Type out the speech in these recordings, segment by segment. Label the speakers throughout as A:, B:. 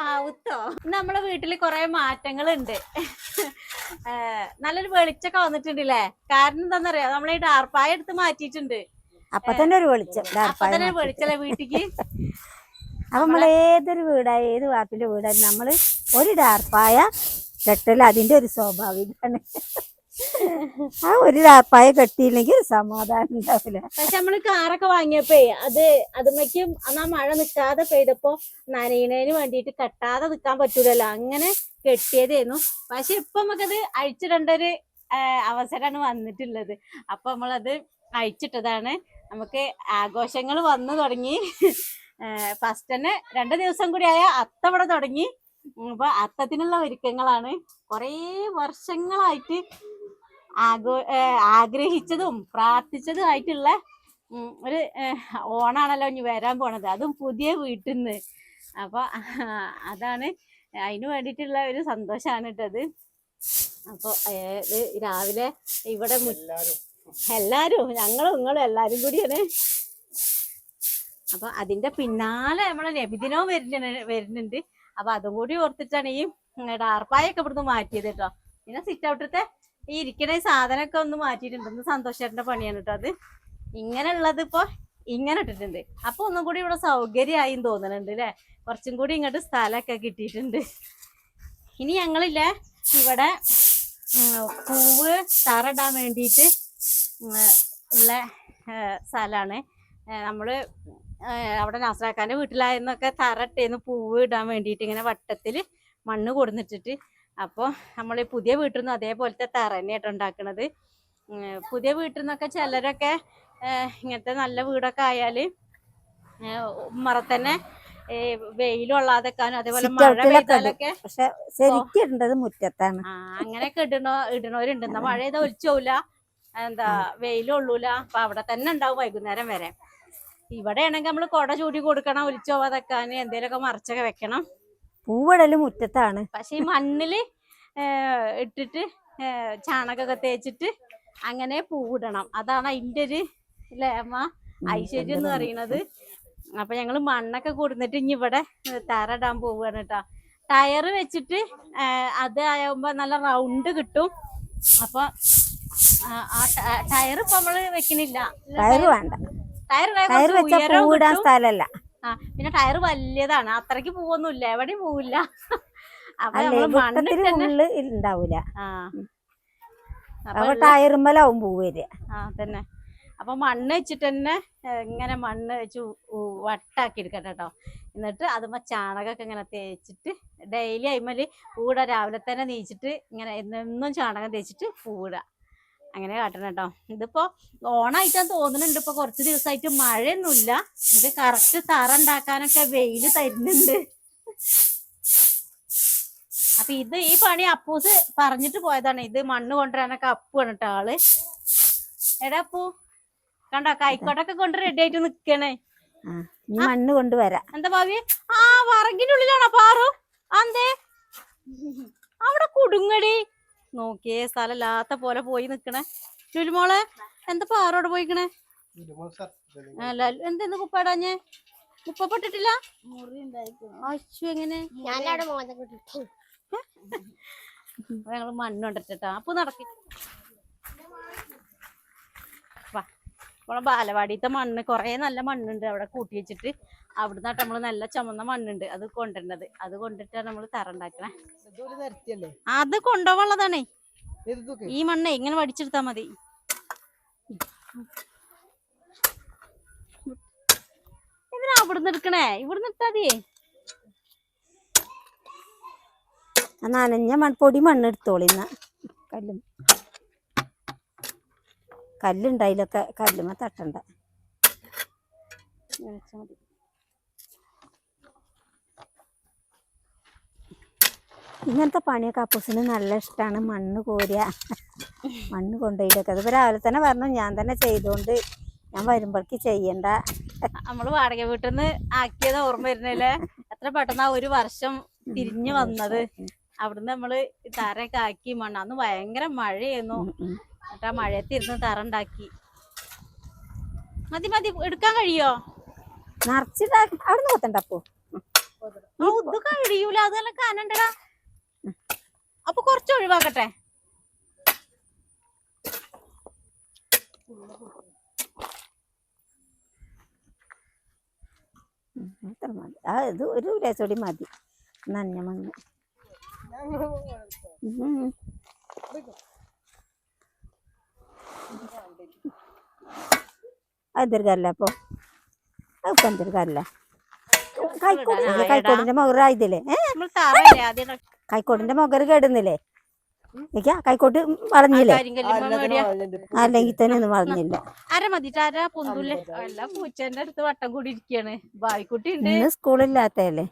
A: ഹാവുത്തോ നമ്മളെ വീട്ടിൽ കൊറേ മാറ്റങ്ങൾ ഉണ്ട് നല്ലൊരു വെളിച്ചൊക്കെ വന്നിട്ടുണ്ടല്ലേ? കാരണം എന്താന്നറിയോ? നമ്മളെ ഈ ഡാർപ്പായ എടുത്ത് മാറ്റിയിട്ടുണ്ട്.
B: അപ്പൊ തന്നെ ഒരു വെളിച്ചം.
A: അപ്പൊ തന്നെ
B: ഒരു
A: വെളിച്ചല്ലേ വീട്ടിക്ക്?
B: അപ്പൊ നമ്മൾ ഏതൊരു വീടായ ഏത് വാർപ്പിന്റെ വീടായാലും നമ്മൾ ഒരു ഡാർപ്പായ കെട്ടൽ അതിന്റെ ഒരു സ്വാഭാവികമാണ് ആ ഒരു രാപ്പായ കെട്ടിയില്ലെങ്കിൽ സമാധാനം ഉണ്ടാവില്ല.
A: പക്ഷെ നമ്മൾ കാറൊക്കെ വാങ്ങിയപ്പോ അത് അതുമ്മയ്ക്കും അന്ന് ആ മഴ നിൽക്കാതെ പെയ്തപ്പോ നനയുന്നതിന് വേണ്ടിയിട്ട് കെട്ടാതെ നിൽക്കാൻ പറ്റൂലല്ലോ. അങ്ങനെ കെട്ടിയതായിരുന്നു പക്ഷെ ഇപ്പൊ നമുക്കത് അഴിച്ചിടേണ്ട ഒരു അവസരമാണ് വന്നിട്ടുള്ളത്. അപ്പൊ നമ്മളത് അഴിച്ചിട്ടതാണ്. നമുക്ക് ആഘോഷങ്ങൾ വന്നു തുടങ്ങി. ഫസ്റ്റ് തന്നെ രണ്ട് ദിവസം കൂടി ആയ അത്തവിടെ തുടങ്ങി. അപ്പൊ അത്തത്തിനുള്ള ഒരുക്കങ്ങളാണ്. കുറേ വർഷങ്ങളായിട്ട് ഏർ ആഗ്രഹിച്ചതും പ്രാർത്ഥിച്ചതും ആയിട്ടുള്ള ഒരു ഓണാണല്ലോ ഇനി വരാൻ പോണത്. അതും പുതിയ വീട്ടിൽ നിന്ന് അപ്പൊ അതാണ് അതിന് വേണ്ടിയിട്ടുള്ള ഒരു സന്തോഷമാണ് കേട്ടത് അപ്പൊ ഏർ ഇത് രാവിലെ ഇവിടെ എല്ലാവരും എല്ലാരും. ഞങ്ങളും നിങ്ങളും എല്ലാരും കൂടിയാണ്. അപ്പൊ അതിന്റെ പിന്നാലെ നമ്മളെ നബിദിനവും വരുന്ന വരുന്നുണ്ട്. അപ്പൊ അതും കൂടി ഓർത്തിട്ടാണ് ഈ ഡാർപ്പായൊക്കെ ഇവിടുന്ന് മാറ്റിയത് കേട്ടോ. പിന്നെ സിറ്റ് ഔട്ടത്തെ ഈ ഇരിക്കണ സാധനമൊക്കെ ഒന്ന് മാറ്റിയിട്ടുണ്ട്. ഒന്ന് സന്തോഷേട്ടന്റെ പണിയാണ് കേട്ടോ അത്. ഇങ്ങനെയുള്ളത് ഇപ്പൊ ഇങ്ങനെ ഇട്ടിട്ടുണ്ട്. അപ്പൊ ഒന്നും കൂടി ഇവിടെ സൗകര്യമായി തോന്നുന്നുണ്ട് അല്ലെ കുറച്ചും കൂടി ഇങ്ങോട്ട് സ്ഥലമൊക്കെ കിട്ടിയിട്ടുണ്ട്. ഇനി ഞങ്ങളില്ലേ ഇവിടെ പൂവ് തറയിടാൻ വേണ്ടിയിട്ട് ഉള്ള സ്ഥലമാണ്. നമ്മൾ അവിടെ നാസറാക്കാന്റെ വീട്ടിലായിരുന്നൊക്കെ തറട്ടേന്ന് പൂവ് ഇടാൻ വേണ്ടിയിട്ട് ഇങ്ങനെ വട്ടത്തിൽ മണ്ണ് കൊടുന്നിട്ടിട്ട് അപ്പോൾ നമ്മൾ ഈ പുതിയ വീട്ടിൽ നിന്ന് അതേപോലത്തെ തറ തന്നെയായിട്ട് ഉണ്ടാക്കണത് പുതിയ വീട്ടിൽ നിന്നൊക്കെ ചിലരൊക്കെ ഇങ്ങനത്തെ നല്ല വീടൊക്കെ ആയാൽ മറത്തന്നെ വെയിലുള്ളാതെക്കാനും അതേപോലെ മഴ പെയ്താലൊക്കെ
B: ശരിക്കും മുറ്റത്താണ്.
A: അങ്ങനെയൊക്കെ ഇടണോ ഇടണവരുണ്ട്. എന്നാ മഴ ചെയ്താൽ ഒലിച്ചോല എന്താ വെയിലും കൊള്ളൂല. അപ്പൊ അവിടെ തന്നെ ഉണ്ടാവും വൈകുന്നേരം വരെ. ഇവിടെ ആണെങ്കിൽ നമ്മൾ കുട ചൂടി കൊടുക്കണം ഒലിച്ചോവാതെക്കാൻ എന്തേലൊക്കെ മറച്ചൊക്കെ വെക്കണം.
B: പൂവിടൽ മുറ്റത്താണ്.
A: പക്ഷെ ഈ മണ്ണിൽ ഇട്ടിട്ട് ചാണകമൊക്കെ തേച്ചിട്ട് അങ്ങനെ പൂവിടണം. അതാണ് അതിന്റെ ഒരു ലേമ ഐശ്വര്യം എന്ന് പറയുന്നത്. അപ്പൊ ഞങ്ങൾ മണ്ണൊക്കെ കൊടുന്നിട്ട് ഇനി ഇവിടെ തറ ഇടാൻ പോവുകയാണ് കേട്ടോ. ടയർ വെച്ചിട്ട് അത് ആകുമ്പോ നല്ല റൗണ്ട് കിട്ടും. അപ്പൊ ടയർ ഇപ്പൊ നമ്മൾ വെക്കണില്ല.
B: ടയർ വേണ്ട.
A: ടയർ
B: ടയർ വെച്ച സ്ഥലമല്ല
A: ആ പിന്നെ ടയർ വലിയതാണ്. അത്രയ്ക്ക് പോവൊന്നുമില്ല. എവിടെയും പോവില്ല. അപ്പൊ
B: ഉണ്ടാവൂല
A: ആ.
B: അപ്പൊ
A: അപ്പൊ
B: ടയറുമ്മലാവും പൂ വരിക.
A: ആ തന്നെ അപ്പൊ മണ്ണ് വെച്ചിട്ട് തന്നെ ഇങ്ങനെ മണ്ണ് വെച്ച് വട്ടാക്കി എടുക്കട്ടെ കേട്ടോ എന്നിട്ട് അതുമ്മ ചാണകമൊക്കെ ഇങ്ങനെ തേച്ചിട്ട് ഡെയിലി അയിമൽ പൂട രാവിലെ തന്നെ നീച്ചിട്ട് ഇങ്ങനെ എന്നും ചാണകം തേച്ചിട്ട് പൂട അങ്ങനെ കാട്ടണം കേട്ടോ. ഇതിപ്പോ ഓണായിട്ടാ തോന്നുന്നുണ്ട്. ഇപ്പൊ കുറച്ച് ദിവസമായിട്ട് മഴയൊന്നുമില്ല. ഇത് കറക്റ്റ് തറ ഉണ്ടാക്കാനൊക്കെ വെയിൽ തരുന്നുണ്ട്. അപ്പൊ ഇത് ഈ പണി അപ്പൂസ് പറഞ്ഞിട്ട് പോയതാണ്. ഇത് മണ്ണ് കൊണ്ടുവരാനൊക്കെ അപ്പുവാണ് കേട്ടോ ആൾ. എടാ അപ്പു കണ്ടോ? കൈക്കോട്ടൊക്കെ കൊണ്ട് റെഡി ആയിട്ട് നിക്കണേ.
B: മണ്ണ് കൊണ്ടുവരാം.
A: എന്താ ഭാവി? ആ വറകിന്റെ ഉള്ളിലാണോ പാറു അന്തേ അവിടെ കുടുങ്ങടി. നോക്കിയേ സ്ഥലമില്ലാത്ത പോലെ പോയി നിക്കണേ. ലുലുമോളെ എന്താ പാറോട് പോയിക്കണേ? അല്ല എന്തെന്ന് കുപ്പാടാഞ്ഞേ കുപ്പപ്പെട്ടിട്ടില്ല? അശ്വ എങ്ങനെ? ഞങ്ങൾ മണ്ണ് കണ്ടിട്ടാ അപ്പൊ നടക്കി. വാ. നമ്മളെ ബാലവാടിത്തെ മണ്ണ് കൊറേ നല്ല മണ്ണുണ്ട് അവിടെ കൂട്ടി വെച്ചിട്ട്. അവിടുന്ന് നമ്മൾ നല്ല ചുമന്ന മണ്ണുണ്ട് അത് കൊണ്ടുവരുന്നത്. അത് കൊണ്ടിട്ടാണ് നമ്മൾ തറ ഉണ്ടാക്കണേ അത് കൊണ്ടുപോകാനുള്ളതാണേ. ഈ മണ്ണേ ഇങ്ങനെ വടിച്ചെടുത്താ മതി. എന്തിനാ അവിടുന്ന് എടുക്കണേ? ഇവിടുന്ന്
B: ഇട്ടാതിയേ നനഞ്ഞ മൺ പൊടി മണ്ണെടുത്തോളിന്ന കല്ലും. കല്ലുണ്ടായിലൊക്കെ കല്ലുമ്മ തട്ടണ്ട.
A: മതി.
B: ഇങ്ങനത്തെ പണിയൊക്കെ അപ്പൂസിന് നല്ല ഇഷ്ടമാണ് മണ്ണ് കോരിയ മണ്ണ് കൊണ്ടുപോയിട്ടൊക്കെ. അതിപ്പോ രാവിലെ തന്നെ പറഞ്ഞു ഞാൻ തന്നെ ചെയ്തോണ്ട് ഞാൻ വരുമ്പോഴേക്ക് ചെയ്യണ്ട.
A: നമ്മൾ വാടക വീട്ടിൽ നിന്ന് ആക്കിയത് ഓർമ്മ വരുന്നില്ലേ? എത്ര പെട്ടെന്ന് ഒരു വർഷം തിരിഞ്ഞു വന്നത്. അവിടുന്ന് നമ്മൾ തറയൊക്കെ ആക്കി മണ്ണ്. അന്ന് ഭയങ്കര മഴയായിരുന്നു. എന്നിട്ട് ആ മഴയത്തിരുന്ന് തറ ഉണ്ടാക്കി മതി മതി എടുക്കാൻ കഴിയോ?
B: നിറച്ചിട്ട് അവിടെ കൊത്തണ്ട
A: കഴിയൂല. അതെല്ലാം കാനണ്ടടാ. അപ്പൊ കുറച്ച് ഒഴിവാക്കട്ടെ.
B: അത്ര മതി. ആ ഇത് ഒരു രസോടി മതി. നന്യ മണ്ണ് ഉം. അതെടുക്കല്ല അപ്പൊ. അതൊക്കെ എന്തെടുക്കല്ല കൈക്കോടില്ലേ കൈക്കോടിന്റെ മൗറായതില്ലേ ഏ?
A: നമ്മൾ
B: മുഖർ കേടുന്നില്ലേ? നിക്കാ കൈക്കോട്ട് വളഞ്ഞില്ലേ? അല്ലെങ്കിൽ തന്നെ ഒന്നും വളഞ്ഞില്ല.
A: അര മതിട്ട് അര പൊന്തൂല്ലേ എല്ലാ പൂച്ചേന്റെ അടുത്ത് വട്ടം കൂടി ഇരിക്കാണ് ബായിക്കുട്ടി ഉണ്ട്.
B: ഇന്ന് സ്കൂളില്ലാത്തല്ലേ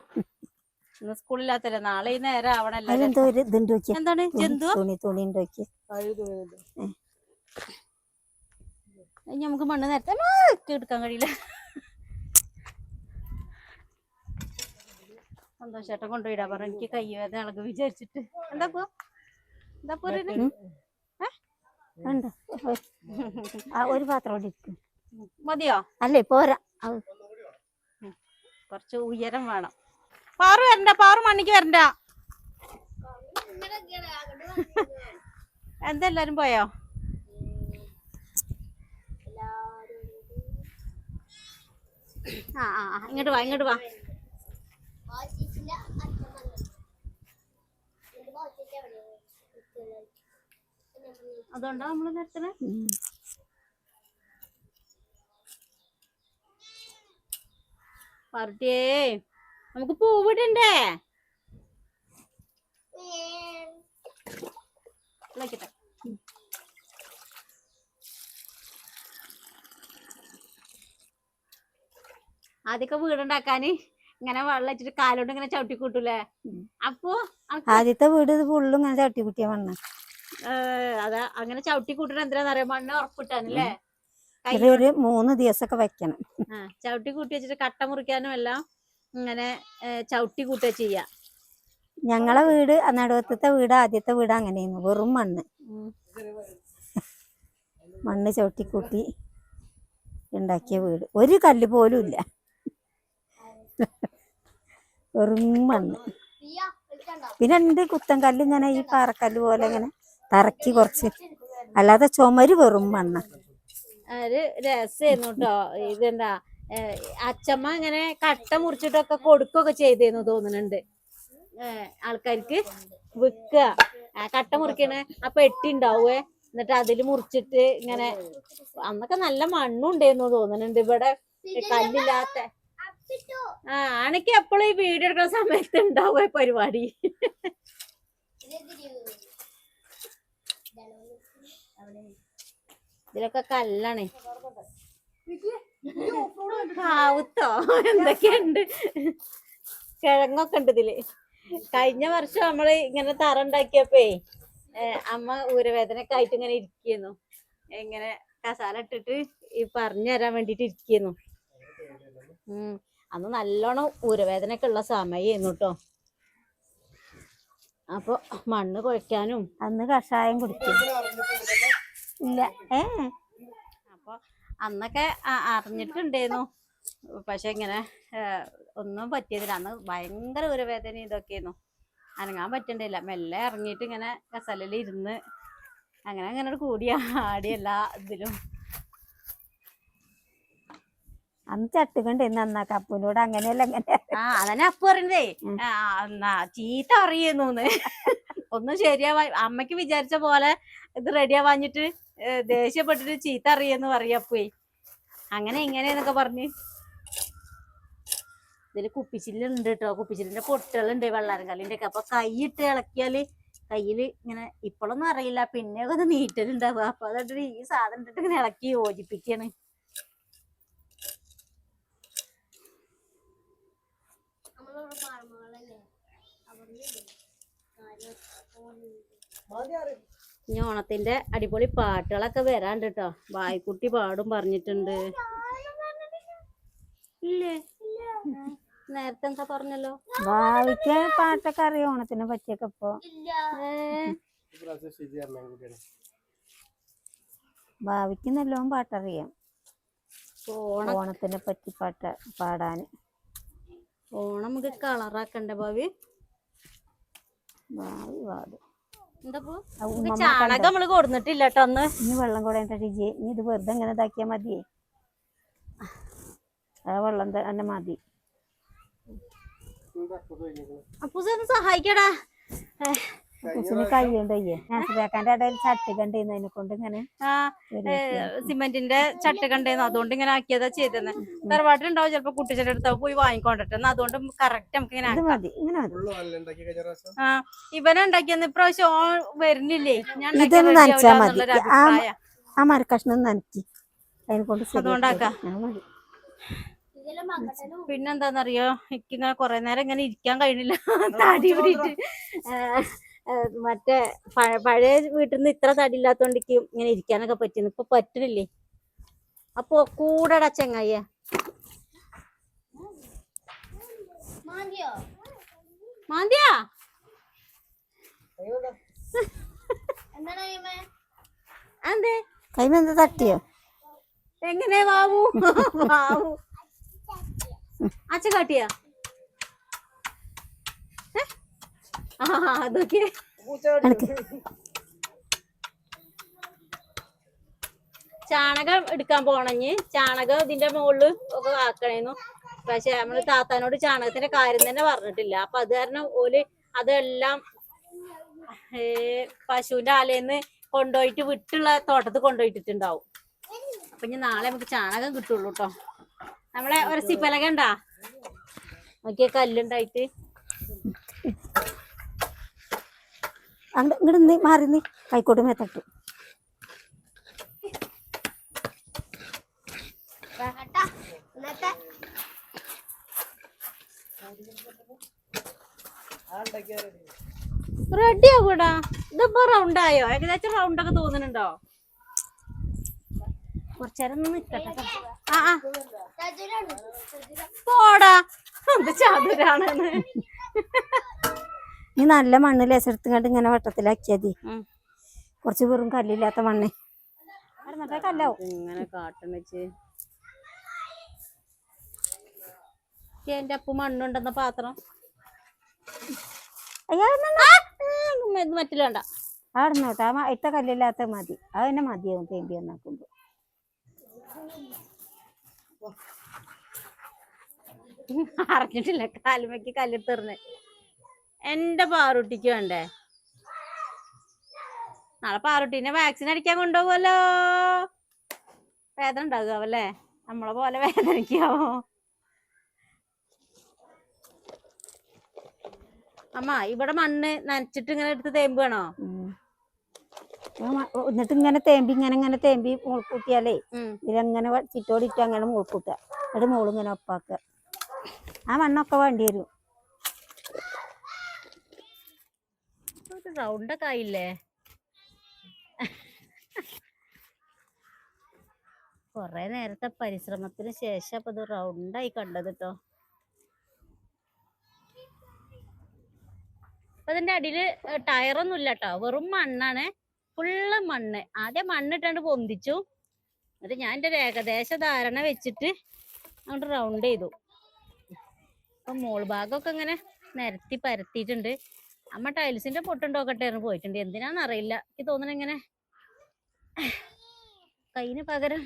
A: ഇന്ന് സ്കൂളില്ലാത്തല്ലേ നാളെ ഈ നേരം ആവണല്ലോ
B: എന്തോ ഒരു ഇതുണ്ട്
A: എന്താണ്? ജന്തു
B: തുണി തുണി ഉണ്ട് നോക്കിയ.
A: ഇനി നമുക്ക് മണ്ണ് നേരത്തെ എടുക്കാൻ കഴിയില്ല. സന്തോഷേട്ടൻ കൊണ്ടുപോയിടാ പറഞ്ഞു. എനിക്ക് കൈ വേദന ഇളകി വിചാരിച്ചിട്ട്. എന്താ പോ? എന്താ പോരുന്നെ?
B: ഉണ്ട് ആ ഒരു പാത്രം ഇരിക്കും.
A: മതിയോ?
B: അല്ലേ പോരാ.
A: കൊറച്ച് ഉയരം വേണം. പാറു വരണ്ട പാറു മണ്ണിക്ക് വരണ്ട. എന്തെല്ലാരും പോയോ? ആ ആ, ഇങ്ങോട്ട് വാ ഇങ്ങോട്ട് വാ. അതുകൊണ്ടാ നമ്മൾ നിർത്തണേ. പാർട്ടിയേ നമുക്ക് പൂവിടണ്ടേ? വിളിക്കട്ടെ ആദ്യമൊക്കെ വീടുണ്ടാക്കാന്. ഇങ്ങനെ വെള്ളം വെച്ചിട്ട് കാലോട്ട് ഇങ്ങനെ ചവിട്ടി കൂട്ടൂലേ. അപ്പൊ
B: ആദ്യത്തെ വീട് ഇത് ഫുള്ളും ഇങ്ങനെ ചവിട്ടി കൂട്ടിയ മണ്ണ്.
A: അതാ അങ്ങനെ ചവിട്ടി കൂട്ടണ എന്തിനാന്നറിയാ? മണ്ണ്
B: ഉറപ്പിട്ടാന്നല്ലേ ഒരു മൂന്ന് ദിവസമൊക്കെ വെക്കണം.
A: ചവിട്ടി കൂട്ടി വെച്ചിട്ട് കട്ട മുറിക്കാനും എല്ലാം ഇങ്ങനെ ചവിട്ടി കൂട്ടുക ചെയ്യാ.
B: ഞങ്ങളെ വീട് നടുവത്തെ നടുവത്തത്തെ വീട് ആദ്യത്തെ വീട് അങ്ങനെയായിരുന്നു. വെറും മണ്ണ്. മണ്ണ് ചവിട്ടി കൂട്ടി ഉണ്ടാക്കിയ വീട്. ഒരു കല്ല് പോലും ഇല്ല. വെറും മണ്ണ് പിന്നെ ഉണ്ട് കുത്തൻകല്ല് ഇങ്ങനെ ഈ പാറക്കല്ല് പോലെ ഇങ്ങനെ തറക്കി കുറച്ച്. അല്ലാതെ ചുമര് വെറും മണ്ണ്.
A: ഒരു രസായിരുന്നു കേട്ടോ ഇതെന്താ അച്ഛമ്മ ഇങ്ങനെ കട്ട മുറിച്ചിട്ടൊക്കെ കൊടുക്കുകയൊക്കെ ചെയ്തേന്ന് തോന്നുന്നുണ്ട് ആൾക്കാർക്ക് വിൽക്കുക കട്ട മുറിക്കണ ആ പെട്ടി ഉണ്ടാവുക എന്നിട്ട് അതിൽ മുറിച്ചിട്ട് ഇങ്ങനെ അന്നൊക്കെ നല്ല മണ്ണുണ്ടേന്ന് തോന്നുന്നുണ്ട് ഇവിടെ കല്ലില്ലാത്ത ആ അനക്ക് എപ്പോഴും ഈ വീഡിയോ എടുക്കുന്ന സമയത്ത് ഉണ്ടാവുക പരിപാടി. ഇതിലൊക്കെ കല്ലാണ്. കാവുത്തോ എന്തൊക്കെയുണ്ട്? കിഴങ്ങൊക്കെ ഉണ്ട് ഇതിൽ. കഴിഞ്ഞ വർഷം നമ്മൾ ഇങ്ങനെ തറ ഉണ്ടാക്കിയപ്പേ അമ്മ ഊരവേദനയൊക്കെ ആയിട്ട് ഇങ്ങനെ ഇരിക്കുന്നു. ഇങ്ങനെ കസാല ഇട്ടിട്ട് ഈ പറഞ്ഞു തരാൻ വേണ്ടിട്ട് ഇരിക്കുന്നു. ഉം. അന്ന് നല്ലോണം ഊരവേദനയൊക്കെ ഉള്ള സമയമായിരുന്നു കേട്ടോ അപ്പൊ മണ്ണ് കുഴക്കാനും
B: അന്ന് കഷായം കുടിക്കും. ഇല്ല. ഏ?
A: അപ്പൊ അന്നൊക്കെ അറിഞ്ഞിട്ടുണ്ടായിരുന്നു. പക്ഷെ ഇങ്ങനെ ഒന്നും പറ്റിയതില്ല. അന്ന് ഭയങ്കര ഊരവേദന ഇതൊക്കെയായിരുന്നു. അനങ്ങാൻ പറ്റണ്ടില്ല മെല്ലെ ഇറങ്ങിയിട്ട് ഇങ്ങനെ കസലിൽ ഇരുന്ന് അങ്ങനെ അങ്ങനെ കൂടി ആടി എല്ലാ ഇതിലും.
B: അന്ന് ചട്ടുകൊണ്ട് നന്നാ കപ്പൂനോട് അങ്ങനെയല്ല അങ്ങനെ.
A: ആ അതന്നെ അപ്പു എന്നാ ചീത്ത അറിയുന്നു ഒന്നും ശരിയാവാ അമ്മയ്ക്ക് വിചാരിച്ച പോലെ ഇത് റെഡിയാവാഞ്ഞിട്ട് ദേഷ്യപ്പെട്ടിട്ട് ചീത്ത അറിയെന്ന് പറയപ്പേ അങ്ങനെ ഇങ്ങനെന്നൊക്കെ പറഞ്ഞ്. ഇതിൽ കുപ്പിച്ചില്ലുണ്ട് കേട്ടോ കുപ്പിച്ചില്ലിന്റെ പൊട്ടുകളുണ്ട് വെള്ളാരങ്കല്ലിന്റെ ഒക്കെ അപ്പൊ കൈയിട്ട് ഇളക്കിയാൽ കയ്യിൽ ഇങ്ങനെ ഇപ്പോഴൊന്നും അറിയില്ല. പിന്നെ ഒക്കെ നീറ്റലുണ്ടാവുക അപ്പൊ അതുകൊണ്ട് ഈ സാധനം ഇട്ടിട്ട് ഇങ്ങനെ ഇളക്കി യോജിപ്പിക്കാണ്. ഇനി ഓണത്തിന്റെ അടിപൊളി പാട്ടുകളൊക്കെ വരാണ്ട് കേട്ടോ വായിക്കുട്ടി പാടും പറഞ്ഞിട്ടുണ്ട്. ഇല്ലേ? നേരത്തെ എന്താ പറഞ്ഞല്ലോ?
B: ഭാവിക്ക് പാട്ടൊക്കെ അറിയാം? ഓണത്തിനെ പറ്റിയൊക്കെ ഇപ്പൊ.
A: ഭാവിക്കുന്നല്ലോ
B: ഭാവിക്ക് നല്ലോണം പാട്ടറിയാം.
A: ഓണം
B: ഓണത്തിനെ പറ്റി പാട്ട് പാടാൻ.
A: ഓണം നമുക്ക് കളറാക്കണ്ടേ ഭാവി? ചാണകം നമ്മൾ കേട്ടോ അന്ന്.
B: ഇനി വെള്ളം കൂടെ ഇനി ഇത് വെറുതെ ഇങ്ങനെ ഇതാക്കിയാ മതിയേ. ആ വെള്ളം തന്നെ മതി.
A: അപ്പൂസൊന്ന് സഹായിക്കടാ.
B: കുസിന് കഴിയണ്ടയ്യേ ഞാൻ സുരേഖാന്റെ ഇടയിൽ ചട്ടി കണ്ടിരുന്നു അതിനെ കൊണ്ട് ഇങ്ങനെ?
A: സിമെന്റിന്റെ ചട്ട കണ്ടേന്ന്? അതുകൊണ്ട് ഇങ്ങനെ ആക്കിയതാ ചെയ്തെന്ന്. തറവാട്ടിലുണ്ടാവും ചിലപ്പോ കുട്ടിച്ചന്റെ അടുത്ത് പോയി വാങ്ങിക്കൊണ്ടിട്ട് അതുകൊണ്ട് കറക്റ്റ് നമുക്ക് ഇങ്ങനെ ആ ഇവനുണ്ടാക്കിയെന്ന് ഇപ്രാവശ്യം ഓൻ വരുന്നില്ലേ? ഞാൻ
B: ഇതൊന്ന് നനച്ചാ മതി. ആ ആ മരക്കഷ്ണം നനക്കി. അതിനെ കൊണ്ട്
A: അതുകൊണ്ടാക്കാം. പിന്നെന്താന്നറിയോ? എനിക്ക് ഇങ്ങനെ കൊറേ നേരം ഇങ്ങനെ ഇരിക്കാൻ കഴിഞ്ഞില്ല താടി ഏ, മറ്റേ പഴ- പഴയ വീട്ടിൽ നിന്ന് ഇത്ര തടി ഇല്ലാത്തോണ്ട് ഇങ്ങനെ ഇരിക്കാനൊക്കെ പറ്റുന്നു. ഇപ്പൊ പറ്റണില്ലേ? അപ്പൊ കൂടെടാ ചെങ്ങായ
C: മാന്തിയോ?
A: എന്തേ
B: കൈമെന്താ തട്ടിയോ?
A: എങ്ങനെ വാവു? വാവു. അച്ഛ കാട്ടിയാ ഏ? ആ അതൊക്കെ. ചാണകം എടുക്കാൻ പോണഞ്ഞ് ചാണകം ഇതിന്റെ മുകളിൽ ഒക്കെ ആക്കണേന്നു. പക്ഷെ നമ്മൾ താത്താനോട് ചാണകത്തിന്റെ കാര്യം തന്നെ പറഞ്ഞിട്ടില്ല. അപ്പൊ അത് കാരണം ഓൽ അതെല്ലാം പശുവിന്റെ ആലയിന്ന് കൊണ്ടുപോയിട്ട് വിട്ടുള്ള തോട്ടത്ത് കൊണ്ടുപോയിട്ടിട്ടുണ്ടാവും അപ്പൊ ഇനി നാളെ നമുക്ക് ചാണകം കിട്ടുള്ളൂ കേട്ടോ നമ്മളെ ഒരു സിപ്പലക ഉണ്ടാ? നോക്കിയ കല്ലുണ്ടായിട്ട്.
B: അങ്ങട് ഇങ്ങോട്ട് നീ മാറി നീ കൈക്കോട്ട് മേത്തട്ട്
A: റെഡിയോ കൂടാ ഇതിപ്പോ റൗണ്ട് ആയോ? ഏകദേശം റൗണ്ട് ഒക്കെ തോന്നുന്നുണ്ടോ? കുറച്ചേരം നിക്കട്ടെ ആ ആ. പോടാ. എന്ത് ചതുരാണെന്ന്
B: നീ നല്ല മണ്ണ് ലേശെടുത്ത് കണ്ട് ഇങ്ങനെ വട്ടത്തിലാക്കിയത്. കുറച്ച് വെറും കല്ലില്ലാത്ത മണ്ണ്. കല്ലാവും.
A: ഇങ്ങനെ കാട്ടം വെച്ച്. എന്റെ അപ്പു മണ്ണുണ്ടെന്ന പാത്രം.
B: അയ്യാ
A: ആ, ഉം, ഇത് മറ്റില്ല
B: അവിടെ നോട്ടെ ആ ഇത്ത കല്ലില്ലാത്ത മതി. അത് തന്നെ മതിയാവും തേമ്പി ഒന്നാക്കുമ്പോ
A: അറിഞ്ഞിട്ടില്ല. കാലുമയ്ക്ക് കല്ലെടുത്തിരുന്ന് എന്റെ പാറുട്ടിക്ക് വേണ്ടേ? നാളെ പാറുട്ടീനെ വാക്സിൻ അടിക്കാൻ കൊണ്ടുപോകുമല്ലോ വേദന ഉണ്ടാകുമല്ലേ നമ്മളെ പോലെ വേദനിക്കാവോ? അമ്മ ഇവിടെ മണ്ണ് നനച്ചിട്ട് ഇങ്ങനെ എടുത്ത് തേമ്പ് വേണോ?
B: എന്നിട്ട് ഇങ്ങനെ തേമ്പി ഇങ്ങനെ ഇങ്ങനെ തേമ്പി മുൾക്കൂട്ടിയാലേ. ഇതിലങ്ങനെ ചിറ്റോടിട്ട് അങ്ങനെ മുൾക്കൂട്ടുക എന്നിട്ട് മോളിങ്ങനെ ഒപ്പാക്കുക. ആ മണ്ണൊക്കെ വേണ്ടി വരും.
A: ഒരു ഒക്കെ ആയില്ലേ? കൊറേ നേരത്തെ പരിശ്രമത്തിന് ശേഷം അപ്പൊ ഇത് റൗണ്ടായി കണ്ടത് കേട്ടോ അപ്പൊ ഇതിന്റെ അടിയിൽ ടയറൊന്നും ഇല്ല കേട്ടോ വെറും മണ്ണാണ്. ഫുള്ള് മണ്ണ്. ആദ്യം മണ്ണിട്ടാണ്ട് പൊന്തിച്ചു. എന്നിട്ട് ഞാൻ എന്റെ ഒരു ഏകദേശ ധാരണ വെച്ചിട്ട് അങ്ങോട്ട് റൗണ്ട് ചെയ്തു. അപ്പൊ മോൾ ഭാഗമൊക്കെ ഇങ്ങനെ നിരത്തി പരത്തിയിട്ടുണ്ട്. അമ്മ ടൈൽസിന്റെ പൊട്ടുണ്ടോക്കട്ടെ പോയിട്ടുണ്ട്. എന്തിനാന്ന് അറിയില്ല എനിക്ക് തോന്നണ ഇങ്ങനെ കൈന് പകരം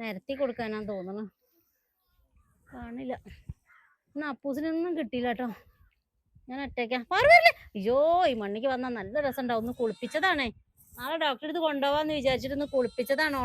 A: നിരത്തി കൊടുക്കാനാന്ന് തോന്നുന്നു. കാണില്ല. ഇന്ന് അപ്പൂസിനൊന്നും കിട്ടിയില്ല കേട്ടോ. ഞാൻ ഒറ്റയ്ക്കാ. പറഞ്ഞില്ലേ അയ്യോ ഈ മണ്ണിക്ക് വന്നാൽ നല്ല രസം ഉണ്ടാവും ഒന്ന് കുളിപ്പിച്ചതാണേ. നാളെ ഡോക്ടറെ അടുത്ത് കൊണ്ടുപോവാന്ന് വിചാരിച്ചിട്ട് ഒന്ന് കുളിപ്പിച്ചതാണ്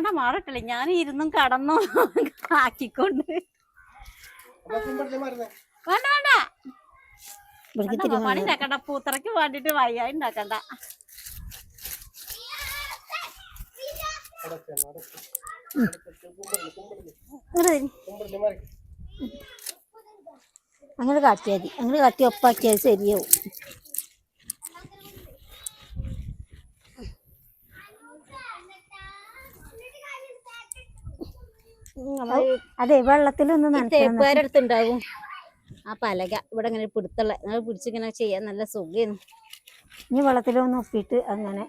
A: വേണ്ട മാറട്ടില്ല ഞാൻ ഇരുന്നും കടന്നു ആക്കിക്കൊണ്ട്. വേണ്ട വേണ്ട. പണി ഉണ്ടാക്കണ്ട. പൂത്തറയ്ക്ക് വേണ്ടിട്ട് വയ്യായി ഉണ്ടാക്കണ്ട.
B: അങ്ങനെ കാട്ടിയാൽ മതി. അങ്ങനെ കാട്ടി ഒപ്പാക്കിയാൽ ശരിയാവും. അതെ വെള്ളത്തിലൊന്ന്
A: ഈ
B: നനയ്ക്കണം
A: തേപ്പുകാരുടെ അടുത്തുണ്ടാവും. ആ പലക ഇവിടെ ഇങ്ങനെ പിടുത്തുള്ള നമ്മൾ പിടിച്ചിങ്ങനെ ചെയ്യാൻ നല്ല സുഖം
B: ഇനി വെള്ളത്തിലൊന്ന് ഉപ്പിട്ട് അങ്ങനെ.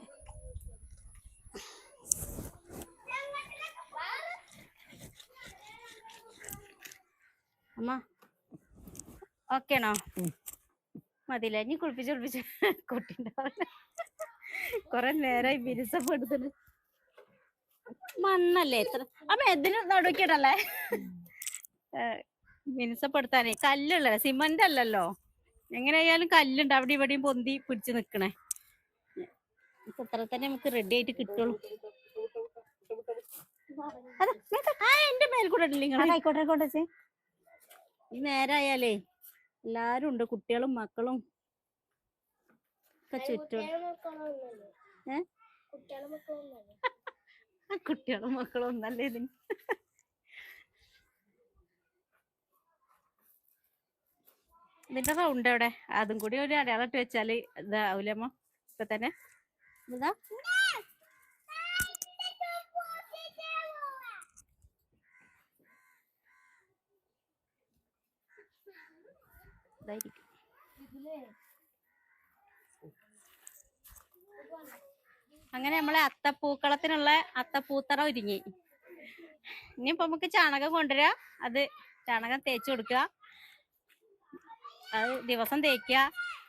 A: അമ്മ ഓക്കെ ആണോ മതിയില്ല ഇനി കുളിപ്പിച്ച് കുളിപ്പിച്ച്. കുട്ടിണ്ടാവില്ല കൊറേ നേരമായി വിരസപ്പെടുത്തുന്നു മണ്ണല്ലേ? എത്ര? അപ്പൊ എന്തിനു നടുക്കിടല്ലേ? മിനുസപ്പെടുത്താനേ കല്ലുള്ള സിമന്റ് അല്ലല്ലോ? എങ്ങനെയായാലും കല്ലുണ്ട്. അവിടെ ഇവിടെയും പൊന്തി പിടിച്ച് നിക്കണേ. ഇപ്പൊ ഇത്ര തന്നെ നമുക്ക് റെഡി ആയിട്ട് കിട്ടുള്ളൂ. എന്റെ മേൽക്കൂടെ നിങ്ങൾ
B: ആ,
A: നിങ്ങൾ?
B: ആയിക്കോട്ടെ ആയിക്കോട്ടെ
A: ഈ നേരായാലേ എല്ലാരും ഉണ്ട്. കുട്ടികളും മക്കളും ഒക്കെ ചുറ്റും. ഏ?
C: കുട്ടികളും മക്കളും ഒന്നല്ലേ
A: ഇതിന്. ഇതിന്റെ റൗണ്ട് എവിടെ? അതും കൂടി ഒരു അടയാളം ഇട്ട് വെച്ചാൽ ഇതാവൂലമ്മ ഇപ്പൊ തന്നെ? ഇതാ. ഇതായിരിക്കും. അങ്ങനെ നമ്മളെ അത്തപ്പൂക്കളത്തിനുള്ള അത്തപ്പൂത്തറ ഒരുങ്ങി. ഇനിയിപ്പോ നമുക്ക് ചാണകം കൊണ്ടുവരാ. അത് ചാണകം തേച്ചു കൊടുക്കുക. അത് ദിവസം തേക്കുക.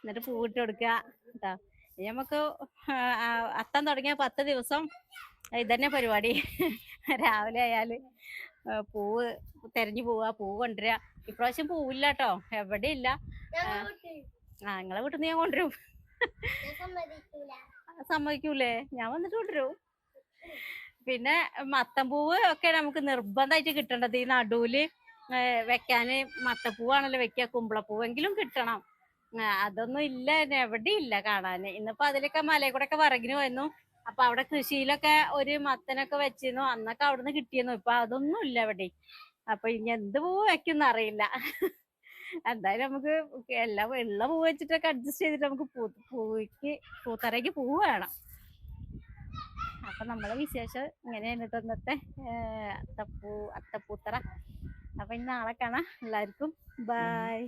A: എന്നിട്ട് പൂവിട്ട് കൊടുക്കുക. കേട്ടോ ഇനി നമുക്ക് അത്തം തുടങ്ങിയ പത്ത് ദിവസം ഇതന്നെ പരിപാടി. രാവിലെ ആയാൽ പൂവ് തെരഞ്ഞു പോവുക പൂവ് കൊണ്ടുവരിക ഇപ്രാവശ്യം പൂവില്ല കേട്ടോ എവിടെ ഇല്ല ആ നിങ്ങളെ വീട്ടിൽ നിന്ന് ഞാൻ കൊണ്ടുവരും.
C: സമ്മതിക്കൂല?
A: ഞാൻ വന്നിട്ട് കൊണ്ടുവരും. പിന്നെ മത്തമ്പൂവ് ഒക്കെ നമുക്ക് നിർബന്ധമായിട്ട് കിട്ടേണ്ടത് ഈ നടുവിൽ വെക്കാന് മത്തപ്പൂവാണല്ലോ വെക്കുക കുമ്പളപ്പൂവെങ്കിലും കിട്ടണം. അതൊന്നും ഇല്ല എവിടെ ഇല്ല കാണാന്. ഇന്നിപ്പോ അതിലൊക്കെ മലയിൽ കൂടെ ഒക്കെ വിറകിന് വന്നു അപ്പൊ അവിടെ കൃഷിയിലൊക്കെ ഒരു മത്തനൊക്കെ വെച്ചിരുന്നു. അന്നൊക്കെ അവിടുന്ന് കിട്ടിയിരുന്നു. ഇപ്പൊ അതൊന്നും ഇല്ല എവിടെ അപ്പൊ ഇനി എന്ത് പൂവ് വെക്കുന്ന അറിയില്ല. എന്തായാലും നമുക്ക് എല്ലാം ഉള്ള പൂവ് വെച്ചിട്ടൊക്കെ അഡ്ജസ്റ്റ് ചെയ്തിട്ട് നമുക്ക് പൂ പൂവിക്ക് പൂത്തറയ്ക്ക് പൂവ് വേണം. അപ്പൊ നമ്മളെ വിശേഷം ഇങ്ങനെയാണ് തന്നത്തെ ഇന്നത്തെ അത്തപ്പൂ അത്തപ്പൂത്തറ. അപ്പൊ ഇനി നാളെ കാണാം. എല്ലാവർക്കും ബൈ